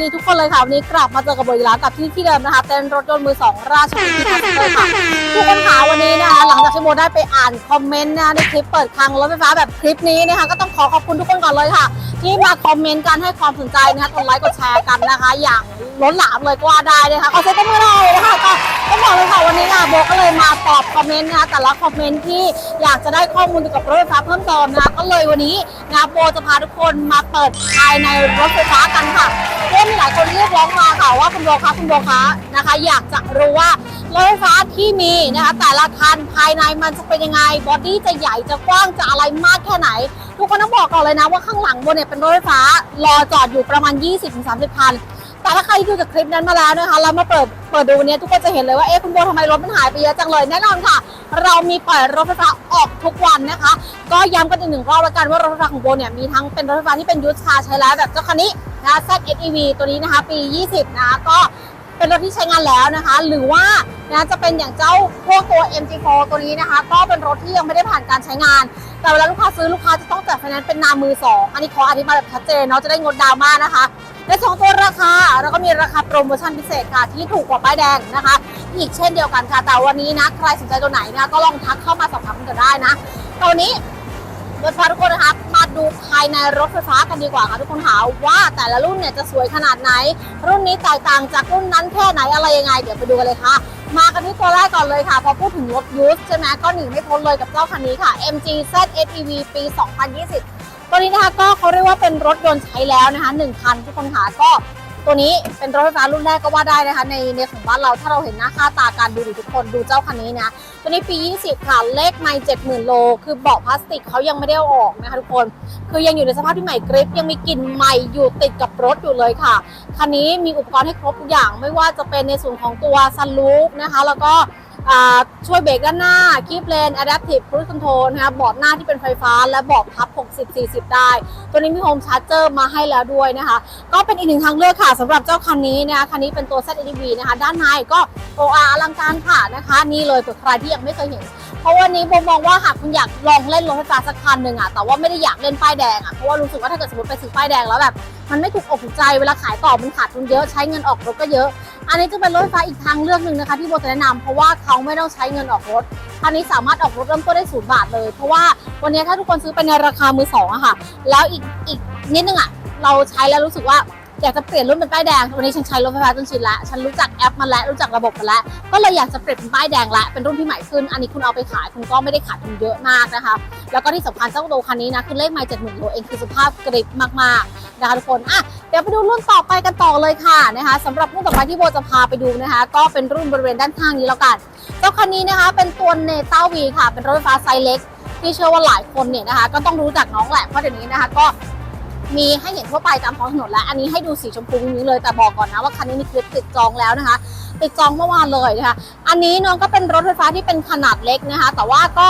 ดีทุกคนเลยค่ะ วันนี้กลับมาเจอกับโบอีกแล้วกับที่ที่เดิมนะคะ เต้นรถยนต์มือสองราชบุรีค่ะทุกคนค่ะวันนี้นะคะ หลังจากที่โบได้ไปอ่านคอมเมนต์นะในคลิปเปิดคลังรถไฟฟ้าแบบคลิปนี้นะคะก็ต้องขอขอบคุณทุกคนก่อนเลยค่ะ ที่มาคอมเมนต์การให้ความสนใจนะคะกดไลค์กดแชร์กันนะคะ อย่างล้นหลามเลยก็ว่าได้นะคะขอเซ็ตมือหน่อยนะคะก็ต้องบอกเลยค่ะวันนี้ค่ะโบก็เลยมาตอบคอมเมนต์นะคะแต่ละคอมเมนต์ที่อยากจะได้ข้อมูลเกี่ยวกับรถไฟฟ้าเพิ่มเติมนะคะก็เลยวันนี้นะโบจะพาทุกคนมาเปิดภายในรถไฟฟ้ากันค่ะเพราะมีหลายคนเรียกร้องมาค่ะว่าคุณโบคะคุณโบคะนะคะ อยากจะรู้ว่ารถไฟฟ้าที่มีนะคะแต่ละคันภายในมันจะเป็นยังไงบอดี้จะใหญ่จะกว้างจะอะไรมากแค่ไหน ทุกคนต้องบอกก่อนเลยนะว่าข้างหลังบนเนี่ยเป็นรถไฟฟ้ารอจอดอยู่ประมาณ 20-30คัน แต่ถ้าใครดูจากคลิปนั้นมาแล้วนะคะเรามาเปิดเปิดดูวันนี้ทุกคนจะเห็นเลยว่าเอ๊ะคุณโบทำไมรถมันหายไปเยอะจังเลยแน่นอนค่ะ เรามีปล่อยรถไฟฟ้าออกทุกวันนะคะ ก็ย้ำกันอีกหนึ่งรอบแล้วกันว่ารถไฟฟ้าของโบเนี่ยมีทั้งเป็นรถไฟฟ้าที่เป็นยูสคาใช้แล้วแบบเจ้าคันนี้นะคะ ZSEV ตัวนี้นะคะ ปี 20 นะคะก็เป็นรถที่ใช้งานแล้วนะคะ หรือว่านะจะเป็นอย่างเจ้าพวกตัว MG4 ตัวนี้นะคะ ก็เป็นรถที่ยังไม่ได้ผ่านการใช้งาน แต่เวลาลูกค้าซื้อลูกค้าจะต้องจัดไฟแนนซ์เป็นนามมือสองอันนี้ขออธิบายแบบชัดเจนเนาะจะได้งดดราม่านะคะ ในสองตัวราคาเราก็มีราคาโปรโมชั่นพิเศษค่ะ ที่ถูกกว่าป้ายแดงนะคะ อีกเช่นเดียวกันค่ะ แต่วันนี้นะ ใครสนใจตัวไหนนะก็ลองทักเข้ามาสอบถามกันได้นะตอนนี้รถไฟฟ้าทุกคนนะคะมาดูภายในรถไฟฟ้ากันดีกว่าค่ะทุกคนหาว่าแต่ละรุ่นเนี่ยจะสวยขนาดไหน รุ่นนี้แตกต่างจากรุ่นนั้นแค่ไหนอะไรยังไง เดี๋ยวไปดูกันเลยค่ะ มากันที่ตัวแรกก่อนเลยค่ะ พอพูดถึงรถยูสใช่ไหมก็หนีไม่พ้นเลยกับเจ้าคันนี้ค่ะ MG Z SEV ปี 2020 ตัวนี้นะคะก็เขาเรียกว่าเป็นรถยนต์ใช้แล้วนะคะหนึ่งคันทุกคนค่ะก็ตัวนี้เป็นรถไฟฟ้ารุ่นแรกก็ว่าได้นะคะในในของบ้านเราถ้าเราเห็นหน้าค่าตาการดูดิทุกคนดูเจ้าคันนี้นะตัวนี้ปี 20 ค่ะ เลขไม่70,000 โล คือเบาะพลาสติกเขายังไม่ได้เอาออกนะคะทุกคน คือยังอยู่ในสภาพที่ใหม่กริปยังมีกลิ่นใหม่อยู่ติดกับรถอยู่เลยค่ะ คันนี้มีอุปกรณ์ให้ครบทุกอย่างไม่ว่าจะเป็นในส่วนของตัวซันลูปนะคะ แล้วก็ ช่วยเบรกด้านหน้าคีบเลน Adaptive Cruise Control นะคะเบาะหน้าที่เป็นไฟฟ้า และเบาะพับ 60-40 ได้ ตัวนี้มีโฮมชาร์จเจอร์มาให้แล้วด้วยนะคะ ก็เป็นอีกหนึ่งทางเลือกค่ะสำหรับเจ้าคันนี้นะคะคันนี้เป็นตัว ZEV นะคะ ด้านในก็โออลังการค่ะนะคะ นี่เลยเผื่อใครที่ยังไม่เคยเห็น เพราะวันนี้โบมองว่าหากคุณอยากลองเล่นรถไฟฟ้าสักคันหนึ่งอะแต่ว่าไม่ได้อยากเล่นป้ายแดงอะเพราะว่ารู้สึกว่าถ้าเกิดสมมติไปซื้อป้ายแดงแล้วแบบมันไม่ถูกอกถูกใจเวลาขายต่อมันขาดทุนเยอะใช้เงินออกรถก็เยอะ อันนี้จะเป็นรถไฟฟ้าอีกทางเลือกหนึ่งนะคะที่โบจะแนะนำเพราะว่าเขาไม่ต้องใช้เงินออกรถคันนี้สามารถออกรถเริ่มต้นได้ศูนย์บาทเลย เพราะว่าวันนี้ถ้าทุกคนซื้อไปในราคามือสองอะค่ะ แล้วอีกอีกนิดนึงอะเราใช้แล้วรู้สึกว่า อยากจะเปลี่ยนรุ่นเป็นป้ายแดง วันนี้ฉันใช้รถไฟฟ้าจนชินล้วฉันรู้จักแอปมันแล้ว รู้จักระบบมันแล้ว ก็เลยอยากจะเปลี่ยนเป็นป้ายแดงละ เป็นรุ่นที่ใหม่ขึ้น อันนี้คุณเอาไปขายคุณก็ไม่ได้ขาดทุนเยอะมากนะคะ แล้วก็ที่สำคัญเจ้าตัวคันนี้นะคือเลขไมล์เจ็ดหมื่นโลเองคือสภาพกริบมากๆนะคะทุกคนอะเดี๋ยวไปดูรุ่นต่อไปกันต่อเลยค่ะนะคะสำหรับรุ่นต่อไปที่โบจะพาไปดูนะคะ ก็เป็นรุ่นบริเวณด้านข้างนี้แล้วกัน เจ้าคันนี้นะคะ เป็นตัวเนต้าวีค่ะ เป็นรถไฟฟ้าไซส์เล็กที่เชื่อว่าหลายคนเนี่ยนะคะ ก็ต้องรู้จักน้องแหละเพราะเดี๋ยวนี้นะคะก็ มีให้เห็นทั่วไปตามท้องถนนแล้ว อันนี้ให้ดูสีชมพูนี้เลยแต่บอกก่อนนะว่าคันนี้มีคลิปติดจองแล้วนะคะ ติดจองเมื่อวานเลยนะคะ อันนี้น้องก็เป็นรถไฟฟ้าที่เป็นขนาดเล็กนะคะ แต่ว่าก็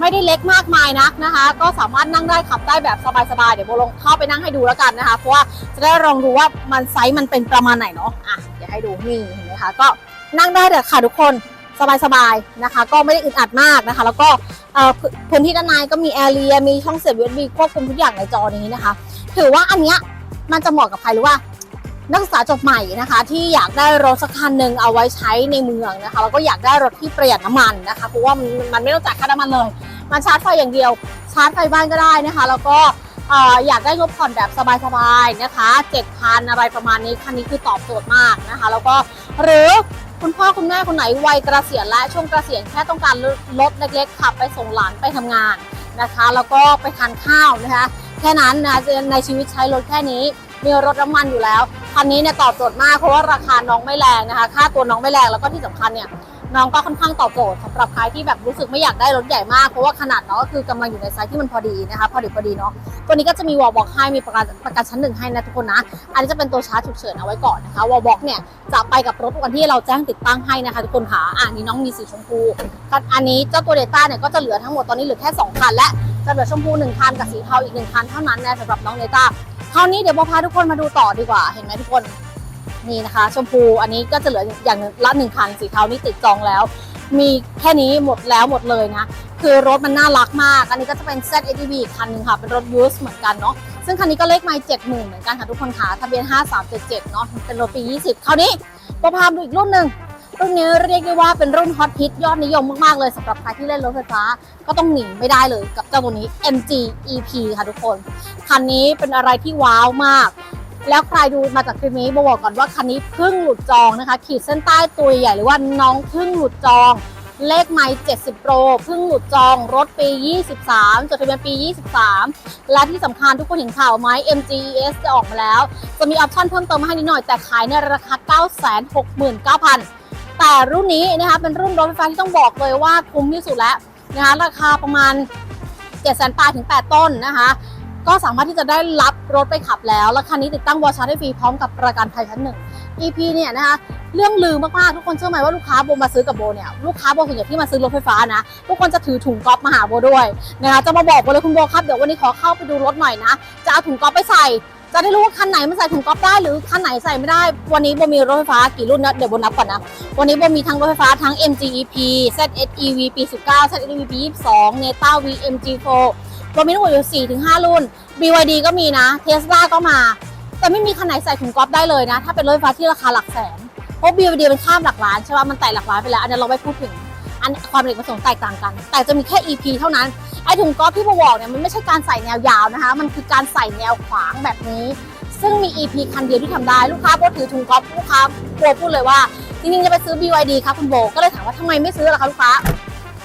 ไม่ได้เล็กมากมายนักนะคะ ก็สามารถนั่งได้ขับได้แบบสบายๆเดี๋ยวโบลงเข้าไปนั่งให้ดูแล้วกันนะคะ เพราะว่าจะได้ลองดูว่ามันไซส์มันเป็นประมาณไหนเนาะอะเดี๋ยวให้ดูนี่เห็นไหมคะก็นั่งได้แต่ค่ะทุกคน สบายๆนะคะ ก็ไม่ได้อึดอัดมากนะคะ แล้วก็พื้นที่ด้านในก็มีแอร์เรียมีช่องเสียบ USB ควบคุมทุกอย่างในจอนี้นะคะ ถือว่าอันเนี้ยมันจะเหมาะกับใครหรือว่า นักศึกษาจบใหม่นะคะ ที่อยากได้รถสักคันหนึ่งเอาไว้ใช้ในเมืองนะคะแล้วก็อยากได้รถที่ประหยัดน้ำมันนะคะเพราะว่ามันไม่ต้องจ่ายค่าน้ำมันเลย มันชาร์จไฟอย่างเดียว ชาร์จไฟบ้านก็ได้นะคะ แล้วก็เอ่ออยากได้งบผ่อนแบบสบายๆนะคะ 7,000 อะไรประมาณนี้ คันนี้คือตอบโจทย์มากนะคะ แล้วก็หรือ คุณพ่อคุณแม่คนไหนวัยเกษียณและช่วงเกษียณแค่ต้องการรถเล็กๆขับไปส่งหลานไปทำงานนะคะ แล้วก็ไปทานข้าวนะคะแค่นั้นนะในชีวิตใช้รถแค่นี้มีรถน้ำมันอยู่แล้วคันนี้เนี่ยตอบโจทย์มากเพราะว่าราคาน้องไม่แรงนะคะ ค่าตัวน้องไม่แรงแล้วก็ที่สำคัญเนี่ย น้องก็ค่อนข้างตอบโจทย์สำหรับใครที่แบบรู้สึกไม่อยากได้รถใหญ่มากเพราะว่าขนาดน้องก็คือกำลังอยู่ในไซส์ที่มันพอดีนะคะพอดีพอดีเนาะตัวนี้ก็จะมีวอลบ็อกให้มีประกันประกันชั้นหนึ่งให้นะทุกคนนะอันนี้จะเป็นตัวชาร์จฉุกเฉินเอาไว้ก่อนนะคะวอลบ็อกเนี่ยจะไปกับรถวันที่เราแจ้งติดตั้งให้นะคะทุกคนค่ะอ่านี่น้องมีสีชมพูอันนี้เจ้าตัวเดต้าเนี่ยก็จะเหลือทั้งหมดตอนนี้เหลือแค่สองคันและจะเหลือชมพูหนึ่งคันกับสีเทาอีกหนึ่งคันเท่านั้นนะสำหรับน้องเนต้าคราวนี้เดี๋ยวโบพาทุกคนมาดูต่อดีกว่าเห็นไหมทุกคน นี่นะคะ ชมพูอันนี้ก็จะเหลืออย่างละหนึ่งคันสีเทานี่ติดจองแล้ว มีแค่นี้หมดแล้วหมดเลยนะ คือรถมันน่ารักมาก อันนี้ก็จะเป็น Z ATV อีกคันหนึ่งค่ะ เป็นรถยูสเหมือนกันเนาะซึ่งคันนี้ก็เลขไมล์70,000เหมือนกันค่ะทุกคนค่ะทะเบียน 5377เนาะเป็นรถปี 20คราวนี้เราพาดูอีกรุ่นหนึ่งรุ่นนี้เรียกได้ว่าเป็นรุ่นฮอตฮิตยอดนิยมมากๆเลยสำหรับใครที่เล่นรถไฟฟ้าก็ต้องหนีไม่ได้เลยกับเจ้าตัวนี้ MG EP ค่ะทุกคน คันนี้เป็นอะไรที่ว้าวมาก แล้วใครดูมาจากคลิปนี้บอกก่อนว่าคันนี้เพิ่งหลุดจองนะคะ ขีดเส้นใต้ตัวใหญ่หรือว่าน้องเพิ่งหลุดจอง เลขไมล์70 โปรเพิ่งหลุดจองรถปี 23 จดทะเบียนปี 23 และที่สำคัญทุกคนเห็นข่าวไหม MGES จะออกมาแล้ว จะมีออปชั่นเพิ่มเติมมาให้นิดหน่อยแต่ขายในราคา 969,000แต่รุ่นนี้นะคะเป็นรุ่นรถไฟฟ้าที่ต้องบอกเลยว่าคุ้มที่สุดแล้วนะคะราคาประมาณ700,000ปลายถึง 8 ต้นนะคะ ก็สามารถที่จะได้รับรถไปขับแล้วและคันนี้ติดตั้งวอชาร์ได้ฟรีพร้อมกับประกันภัยชั้นหนึ่ง EP เนี่ยนะคะเรื่องลือมากๆทุกคนเชื่อไหมว่าลูกค้าโบมาซื้อกับโบเนี่ยลูกค้าโบส่วนใหญ่ที่มาซื้อรถไฟฟ้านะทุกคนจะถือถุงก๊อฟมาหาโบด้วยนะคะจะมาบอกโบเลยคุณโบครับเดี๋ยววันนี้ขอเข้าไปดูรถหน่อยนะจะเอาถุงก๊อฟไปใส่จะได้รู้ว่าคันไหนมันใส่ถุงก๊อฟได้หรือคันไหนใส่ไม่ได้ วันนี้โบมีรถไฟฟ้ากี่รุ่นนะเดี๋ยวโบนับก่อนนะ วันนี้โบมีทั้งรถไฟฟ้าทั้ง MGEP ZEV ปี19 ZEV ปี22 NETA VMG4 เรามีทั้งหมดอยู่4ถึงห้ารุ่น BYD ก็มีนะเทสลาก็มา แต่ไม่มีคันไหนใส่ถุงก๊อฟได้เลยนะ ถ้าเป็นรถไฟฟ้าที่ราคาหลักแสน เพราะ BYD เป็นข้ามหลักล้านใช่ป่ะมันไต่หลักล้านไปแล้ว อันนี้เราไม่พูดถึง อันความเหล็กผสมแตกต่างกัน แต่จะมีแค่ EP เท่านั้น ไอถุงก๊อฟที่บอกเนี่ยมันไม่ใช่การใส่แนวยาวนะคะ มันคือการใส่แนวขวางแบบนี้ ซึ่งมี EP คันเดียวที่ทำได้ ลูกค้าโบถือถุงก๊อฟลูกค้ากลัวพูดเลยว่าจริงๆจะไปซื้อ BYD ครับคุณโบ ก็เลยถามว่าทำไมไม่ซื้อล่ะคะลูกค้า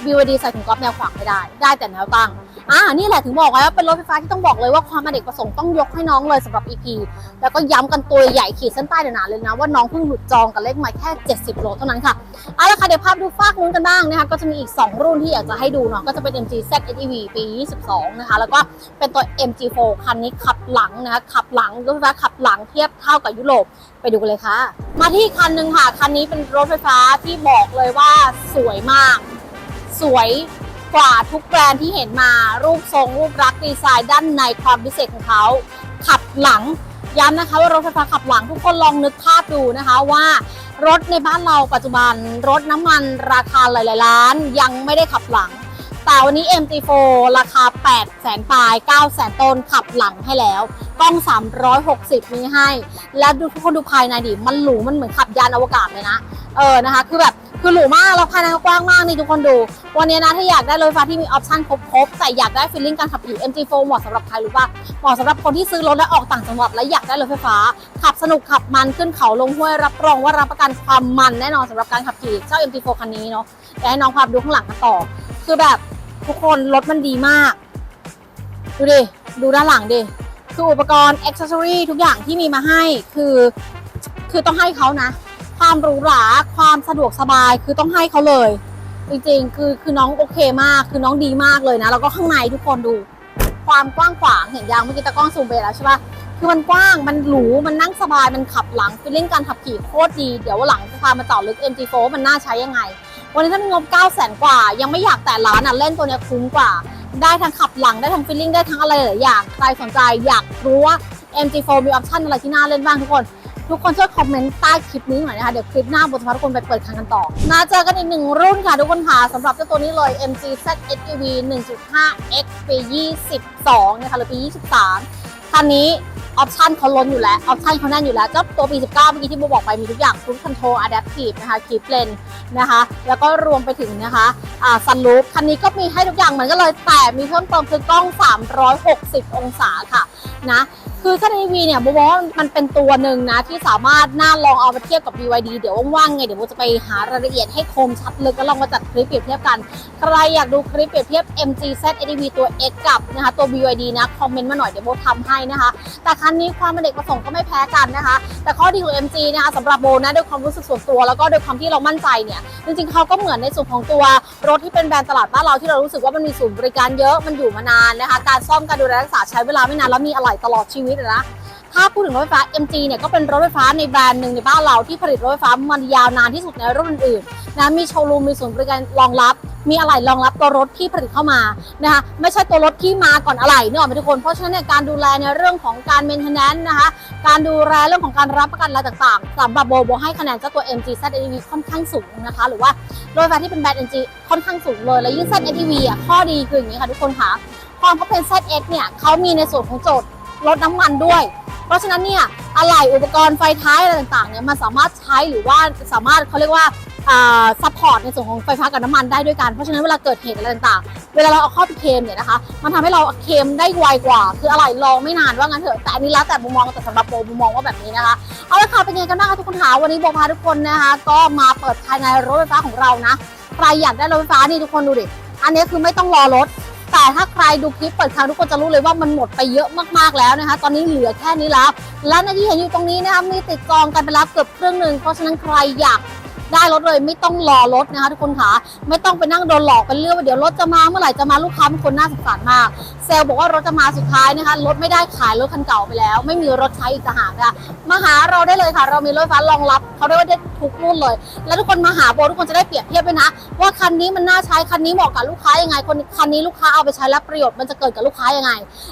BYD ใส่ถุงก๊อฟแนวขวางไม่ได้ ได้แต่แนวตั้ง อ่า นี่แหละถึงบอกไว้ว่าเป็นรถไฟฟ้าที่ต้องบอกเลยว่าความอเนกประสงค์ต้องยกให้น้องเลยสำหรับ EP แล้วก็ย้ำกันตัวใหญ่ขีดเส้นใต้เด่นาเลยนะ ว่าน้องเพิ่งหลุดจองกับเลขมาแค่ 70 โลเท่านั้นค่ะเอาละค่ะเดี๋ยวภาพดูฟากนู้นกันบ้างนะคะก็จะมีอีก 2 รุ่นที่อยากจะให้ดูเนาะก็จะเป็น MG Z SEV ปี 22 นะคะ แล้วก็เป็นตัว MG4 คันนี้ขับหลังนะคะขับหลังรถไฟฟ้าขับหลังเทียบเท่ากับยุโรปไปดูกันเลยค่ะ มาที่คันหนึ่งค่ะคันนี้เป็นรถไฟฟ้าที่บอกเลยว่าสวยมาก สวยกว่าทุกแบรนด์ที่เห็นมารูปทรงรูปลักษณ์ดีไซน์ด้านในความพิเศษของเขาขับหลังย้ำนะคะว่ารถไฟฟ้าขับหลังทุกคนลองนึกภาพดูนะคะว่ารถในบ้านเราปัจจุบัน รถน้ำมันราคาหลายๆล้าน ยังไม่ได้ขับหลัง แต่วันนี้ MT4 ราคา 8 แสนปลาย 9 แสนต้นขับหลังให้แล้ว กล้อง 360 มีให้ และดูทุกคนดูภายในดิ มันหรูมันเหมือนขับยานอวกาศเลยนะ เออนะคะ คือแบบคือหรูมาก แล้วภายในก็กว้างมากนี่ทุกคนดู วันนี้นะถ้าอยากได้รถไฟฟ้าที่มีออปชั่นครบๆ แต่อยากได้ฟีลลิ่งการขับขี่ MG4 เหมาะสำหรับใครรู้ป่ะเหมาะสำหรับคนที่ซื้อรถและออกต่างจังหวัดและอยากได้รถไฟฟ้า ขับสนุกขับมันขึ้นเขาลงห้วยรับรองว่ารับประกันความมันแน่นอนสำหรับการขับขี่เจ้า MG4 คันนี้เนาะเดี๋ยวให้น้องพาดูข้างหลังกันต่อ คือแบบทุกคนรถมันดีมาก ดูดิ ดูด้านหลังดิ คืออุปกรณ์อ็อกซ์ซอรี่ทุกอย่างที่มีมาให้คือ คือต้องให้เขานะ ความหรูหราความสะดวกสบายคือต้องให้เขาเลย จริงๆ คือคือน้องโอเคมาก คือน้องดีมากเลยนะ แล้วก็ข้างในทุกคนดู ความกว้างขวางเห็นยังเมื่อกี้ตะกล้องซูมไปแล้วใช่ปะคือมันกว้าง มันหรู มันนั่งสบาย มันขับหลังฟีลลิ่งการขับขี่โคตรดี เดี๋ยววันหลังจะพามาเจาะลึก MG4 มันน่าใช้ยังไง วันนี้ถ้ามีงบ9 0 0 0 0กว่า ยังไม่อยากแต่ล้านอะเล่นตัวเนี้ยคุ้มกว่า ได้ทั้งขับหลังได้ทั้งฟีลลิ่งได้ทั้งอะไรหลายอย่างใครสนใจอยากรู้ว่า MG4 มีออปชั่นอะไรที่น่าเล่นบ้างทุกคน ทุกคนช่วยคอมเมนต์ใต้คลิปนี้หน่อยนะคะ เดี๋ยวคลิปหน้าบทสภาทุกคนไปเปิดคันกันต่อมาเจอกันอีกหนึ่งรุ่นค่ะทุกคนค่ะสำหรับเจ้าตัวนี้เลย MG Z SUV 1.5 X ปี22นะคะหรือปี 23คันนี้ ออปชันเขาล้นอยู่แล้ว ออปชันเขาแน่นอยู่แล้ว เจ้าตัวปี 19 เมื่อกี้ที่โบบอกไปมีทุกอย่างทุกคอนโทรลอะแดปตีฟนะคะคีปเลนนะคะ แล้วก็รวมไปถึงนะคะอ่า Sunroof คันนี้ก็มีให้ทุกอย่างเหมือนกันเลย แต่มีเพิ่มเติมคือกล้อง 360 องศาค่ะนะ คือถ้าใน EV เนี่ยโบบอกว่ามันเป็นตัวหนึ่งนะ ที่สามารถน่าลองเอามาเทียบกับ BYD เดี๋ยวว่างๆไงเดี๋ยวโบจะไปหารายละเอียดให้คมชัดลึกแล้วลองมาจัดคลิปเปรียบเทียบกัน ใครอยากดูคลิปเปรียบเทียบ MG Z ADV ตัว X กับนะคะตัว BYD นะคอมเมนต์มาหน่อยเดี๋ยวโบทำให้นะคะ แต่คันนี้ความเป็นเด็กประสงค์ก็ไม่แพ้กันนะคะ แต่ข้อดีของ MG นะคะสำหรับโบนะด้วยความรู้สึกส่วนตัว แล้วก็ด้วยความที่เรามั่นใจเนี่ยจริงๆเขาก็เหมือนในส่วนของตัวรถที่เป็นแบรนด์ตลาดบ้านเราที่เรารู้สึกว่ามันมีศูนย์บริการเยอะมันอยู่มานานนะคะการซ่อมการดูแลรักษาใช้เวลาไม่นานแล้วมีอะไหล่ตลอดชีวิตอะนะถ้าพูดถึงรถไฟฟ้า MG เนี่ยก็เป็นรถไฟฟ้าในแบรนด์หนึ่งในบ้านเราที่ผลิตรถไฟฟ้ามันยาวนานที่สุดในรุ่นอื่นๆนะมีโชว์รูมมีศูนย์บริการรองรับ มีอะไหล่รองรับตัวรถที่ผลิตเข้ามานะคะไม่ใช่ตัวรถที่มาก่อนอะไหล่เนกอะไหมทุกคนเพราะฉะนั้นเนี่ยการดูแลในเรื่องของการ maintenance นะคะการดูแลเรื่องของการรับประกันอะไรต่างๆสำหรับโบโบให้คะแนนเจ้าตัว MG Z ATV ค่อนข้างสูงนะคะหรือว่าโดยไฟฟ้าที่เป็นแบรนด์ MG ค่อนข้างสูงเลยและยิ่ง Z ATV อะข้อดีคืออย่างนี้ค่ะทุกคนค่ะความเขาเป็น ZX เนี่ยเขามีในส่วนของโจทย์ ลดน้ำมันด้วย เพราะฉะนั้นเนี่ยอะไหล่อุปกรณ์ไฟท้ายอะไรต่างๆเนี่ยมันสามารถใช้หรือว่าสามารถเขาเรียกว่าซัพพอร์ตในส่วนของไฟฟ้ากับน้ำมันได้ด้วยกัน เพราะฉะนั้นเวลาเกิดเหตุอะไรต่างๆ เวลาเราเอาเข้าไปเคมเนี่ยนะคะ มันทำให้เราเคมได้ไวกว่า คืออะไรรอไม่นานว่างั้นเถอะ แต่อันนี้แล้วแต่มุมมองแต่สำหรับโบมุมมองว่าแบบนี้นะคะ เอาละค่ะเป็นยังไงกันบ้างคะทุกคนคะวันนี้โบพาทุกคนนะคะ ก็มาเปิดภายในรถไฟฟ้าของเรานะ ใครอยากได้รถไฟฟ้านี่ทุกคนดูดิ อันนี้คือไม่ต้องรอรถ แต่ถ้าใครดูคลิปเปิดครั้งทุกคนจะรู้เลยว่ามันหมดไปเยอะมากๆแล้วนะคะ ตอนนี้เหลือแค่นี้แล้วและในที่เห็นอยู่ตรงนี้นะคะมีติดกองกันไปแล้วเกือบครึ่งหนึ่งเพราะฉะนั้นใครอยาก ได้รถเลยไม่ต้องรอรถนะคะทุกคนค่ะไม่ต้องไปนั่งโดนหลอกกันเรื่องว่าเดี๋ยวรถจะมาเมื่อไหร่จะมาลูกค้าเป็นคนน่าสงสารมากเซลล์บอกว่ารถจะมาสุดท้ายนะคะรถไม่ได้ขายรถคันเก่าไปแล้ว ไม่มีรถใช้อีกต่างหากค่ะมาหาเราได้เลยค่ะ เรามีรถไฟฟ้ารองรับเขาเรียกว่าได้ทุกรุ่นเลย แล้วทุกคนมาหาโบทุกคนจะได้เปรียบเทียบด้วยนะ ว่าคันนี้มันน่าใช้คันนี้เหมาะกับลูกค้ายังไงคนคันนี้ลูกค้าเอาไปใช้แล้วประโยชน์มันจะเกิดกับลูกค้ายังไง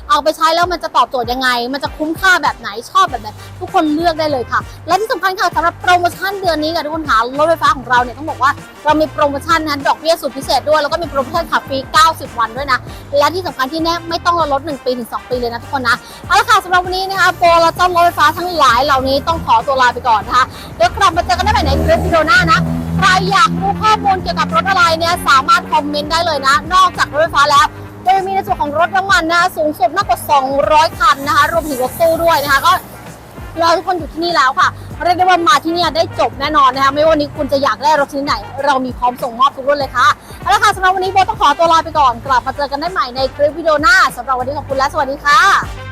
เอาไปใช้แล้วมันจะตอบโจทย์ยังไง มันจะคุ้มค่าแบบไหนชอบแบบไหนทุกคนเลือกได้เลยค่ะ และที่สำคัญค่ะสำหรับโปรโมชั่นเดือนนี้ค่ะทุกคนค่ะรถไฟฟ้าของเราเนี่ยต้องบอกว่าเรามีโปรโมชั่นนะดอกเบี้ยสุดพิเศษด้วยแล้วก็มีโปรโมชั่นขับฟรี 90 วันด้วยนะ และที่สำคัญที่แน่ไม่ต้องรอลด1ปีถึง 2 ปีเลยนะทุกคนนะเอาละค่ะสำหรับวันนี้นะคะโปรเราเจ้ารถไฟฟ้าทั้งหลายเหล่านี้ต้องขอตัวลาไปก่อนนะคะเดี๋ยวกลับมาเจอกันได้ใหม่ในคลิปวิดีโอหน้านะใครอยากรู้ข้อมูลเกี่ยวกับรถอะไรเนี่ยสามารถคอมเมนต์ได้เลยนะ นอกจากรถไฟฟ้าแล้วก็ยังมีในส่วนของรถน้ำมันนะคะสูงสุดมากกว่า 200 คันนะคะรวมถึงรถตู้ด้วยนะคะก็รอทุกคนอยู่ที่นี่แล้วค่ะ เรียกได้ว่ามาที่นี่ได้จบแน่นอนนะคะไม่ว่าวันนี้คุณจะอยากได้รถชนิดไหน เรามีพร้อมส่งมอบทุกรุ่นเลยค่ะเอาละค่ะสำหรับวันนี้โบต้องขอตัวลาไปก่อน กลับมาเจอกันได้ใหม่ในคลิปวิดีโอหน้าสำหรับวันนี้ขอบคุณและสวัสดีค่ะ